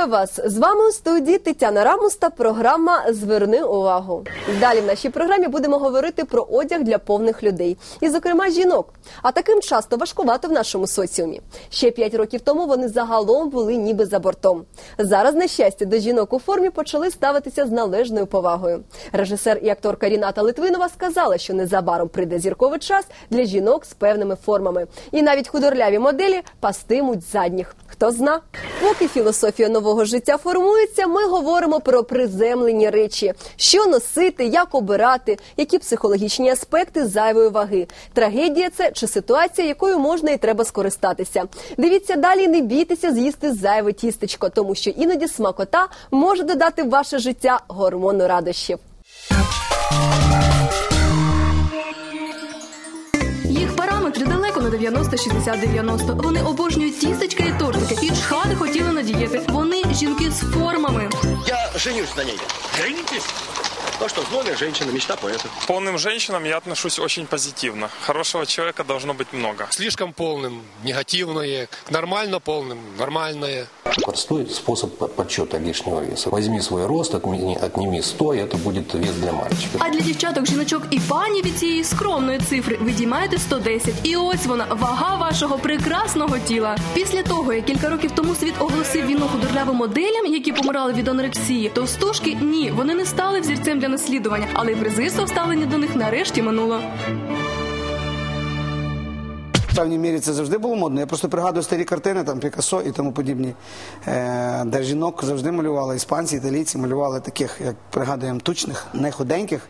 Вітаю вас! З вами у студії Тетяна Рамус та програма Зверни увагу. Далі в нашій програмі будемо говорити про одяг для повних людей, і, зокрема, жінок. А таким часто важкувато в нашому соціумі. Ще п'ять років тому вони загалом були ніби за бортом. Зараз, на щастя, до жінок у формі почали ставитися з належною повагою. Режисер і акторка Ріната Литвинова сказала, що незабаром прийде зірковий час для жінок з певними формами. І навіть худорляві моделі пастимуть задніх. Хто зна? Поки філософія нового життя формується, ми говоримо про приземлені речі: що носити, як обирати, які психологічні аспекти зайвої ваги. Трагедія це чи ситуація, якою можна і треба скористатися. Дивіться далі, не бійтеся з'їсти зайве тістечко, тому що іноді смакота може додати в ваше життя гормону радощів. Їх параметри далеко на 90-60-90. Вони обожнюють тістечка і тортики женюсь на ней. Женитесь? То, что вновь женщина, мечта поэта. К полным женщинам я отношусь очень позитивно. Хорошего человека должно быть много. слишком полным негативное, к нормально полным нормальное. Простой способ по- подсчета лишнего веса. Возьми свой рост, отмени, отними 100, и это будет вес для мальчика. А для дівчаток, жіночок і пані від цієї скромної цифри ви діймаєте 110. І ось вона, вага вашого прекрасного тіла. Після того, як кілька років тому світ оголосив війну худорлявим моделям, які помирали від анорексії, товстушки ні, вони не стали взірцем для наслідування, але й презирство вставлення до них нарешті минуло. В певній мірі це завжди було модно. Я просто пригадую старі картини, там Пікассо і тому подібні, е, де жінок завжди малювали іспанці, італійці малювали таких, як пригадуємо, тучних, не худеньких.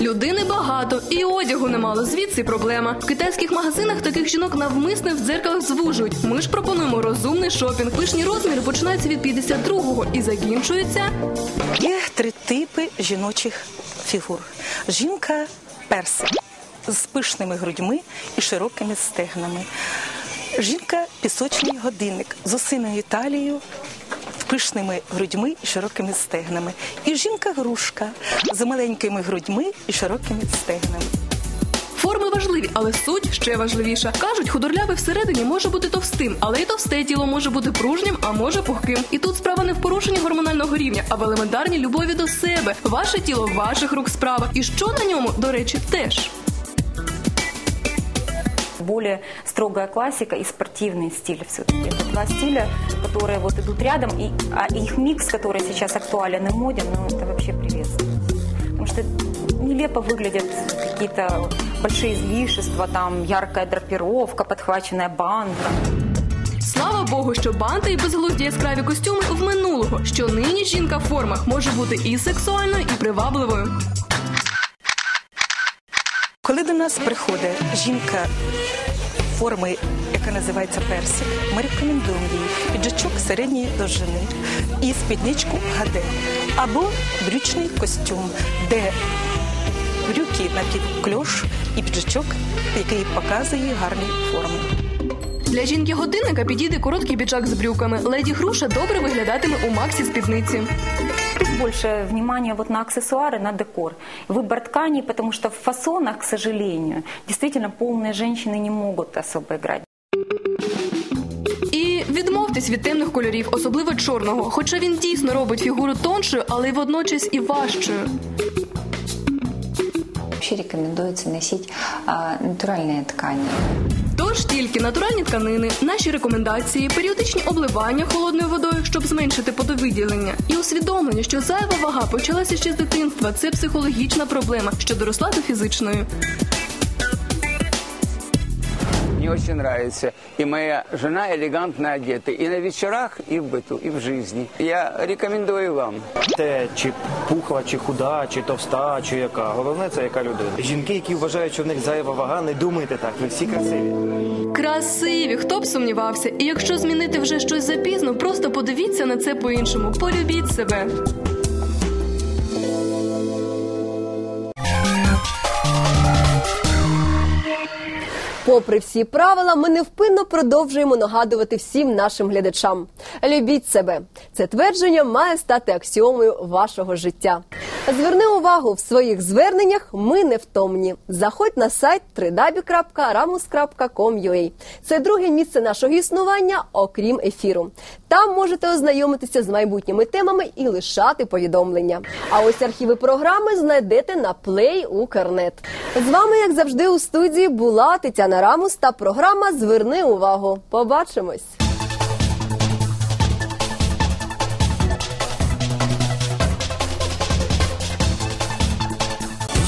Людини багато і одягу немало. Звідси проблема. В китайських магазинах таких жінок навмисно в дзеркалах звужують. Ми ж пропонуємо розумний шопінг. Пишні розміри починаються від 52-го і закінчуються. Є три типи жіночих фігур. Жінка персик з пишними грудьми і широкими стегнами. Жінка пісочний годинник з осиною талією, пишними грудьми і широкими стегнами. І жінка грушка з маленькими грудьми і широкими стегнами. Форми важливі, але суть ще важливіша. Кажуть, худорлявий всередині може бути товстим, але й товсте тіло може бути пружнім, а може пухким. І тут справа не в порушенні гормонального рівня, а в елементарній любові до себе. Ваше тіло ваших рук справа. І що на ньому, до речі, теж более строгая классика и спортивный стиль все-таки. Это два стиля, которые вот идут рядом, и, а их микс, который сейчас актуален и моден, ну это вообще приветствуется. Потому что нелепо выглядят какие-то большие излишества, там яркая драпировка, подхваченная банка. Слава Богу, що банти і безглузді яскраві костюми в минулого, що нині жінка в формах може бути і сексуальною, і привабливою. Коли до нас приходить жінка форми, яка називається персик, ми рекомендуємо їй піджачок середньої довжини і спідничку гаде або брючний костюм, де брюки на кльош і піджачок, який показує гарні форми. Для жінки годинника підійде короткий піджак з брюками. Леді Груша добре виглядатиме у максі спідниці Тут больше внимания вот на аксессуары, на декор. Выбор тканей, потому что в фасонах, к сожалению, действительно полные женщины не могут особо играть. І відмовтесь від темних кольорів, особливо чорного. Хоча він дійсно робить фігуру тоншою, але й водночас і важчою. Вообще рекомендуется носить а, натуральные ткани. Тож тільки натуральні тканини, наші рекомендації, періодичні обливання холодною водою, щоб зменшити подовиділення, і усвідомлення, що зайва вага почалася ще з дитинства. Це психологічна проблема, що доросла до фізичної. Мне очень нравится. И моя жена элегантно одета. И на вечерах, и в быту, и в жизни. Я рекомендую вам. Те, чи пухла, чи худа, чи товста, чи яка. Головне це яка людина. Жінки, які вважають, що в них зайва вага, не думайте так. Ви всі красиві. Красиві, хто б сумнівався. І якщо змінити вже щось запізно, просто подивіться на це по-іншому. Полюбіть себе. Попри всі правила, ми невпинно продовжуємо нагадувати всім нашим глядачам: любіть себе. Це твердження має стати аксіомою вашого життя. Зверни увагу в своїх зверненнях. Ми невтомні. Заходь на сайт www.ramus.com.ua. Це друге місце нашого існування, окрім ефіру. Там можете ознайомитися з майбутніми темами і лишати повідомлення. А ось архіви програми знайдете на Play Укрнет. З вами, як завжди, у студії була Тетяна Рамус та програма Зверни увагу. Побачимось.